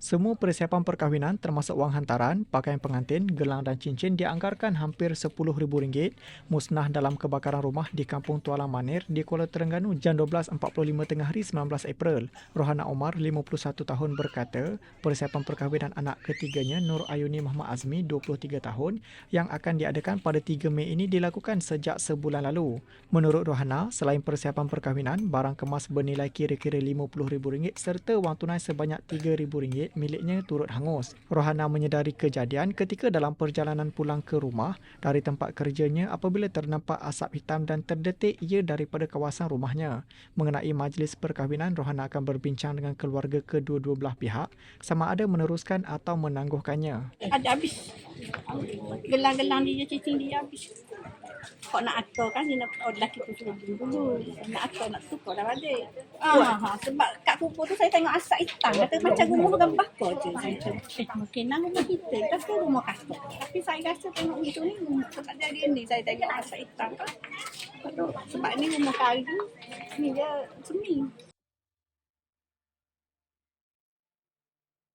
Semua persiapan perkahwinan termasuk wang hantaran, pakaian pengantin, gelang dan cincin dianggarkan hampir RM10,000 musnah dalam kebakaran rumah di Kampung Tualang Manir di Kuala Terengganu jam 12.45 tengah hari 19 April. Rohana Omar, 51 tahun berkata, persiapan perkahwinan anak ketiganya Nur Ayuni Muhammad Azmi, 23 tahun yang akan diadakan pada 3 Mei ini dilakukan sejak sebulan lalu. Menurut Rohana, selain persiapan perkahwinan, barang kemas bernilai kira-kira RM50,000 serta wang tunai sebanyak RM3,000 miliknya turut hangus. Rohana menyedari kejadian ketika dalam perjalanan pulang ke rumah dari tempat kerjanya apabila ternampak asap hitam dan terdetik ia daripada kawasan rumahnya. Mengenai majlis perkahwinan, Rohana akan berbincang dengan keluarga kedua-dua belah pihak sama ada meneruskan atau menangguhkannya. Ada habis. Gelang-gelang dia, cincin dia habis. Kok nak atur kan dia nak oh, lelaki tu suruh beli dulu. Nak atur nak tukar dah balik. Ah, ha, sebab kat kubur tu saya tengok asap hitam. Kata macam rumah orang bakar je. Saya cakap, eh mungkin nak rumah kita. Kata rumah kasut. Tapi saya rasa tengok gitu ni sebab dari ni saya tengok asap hitam kan. Sebab ni rumah kayu. Ni dia semi.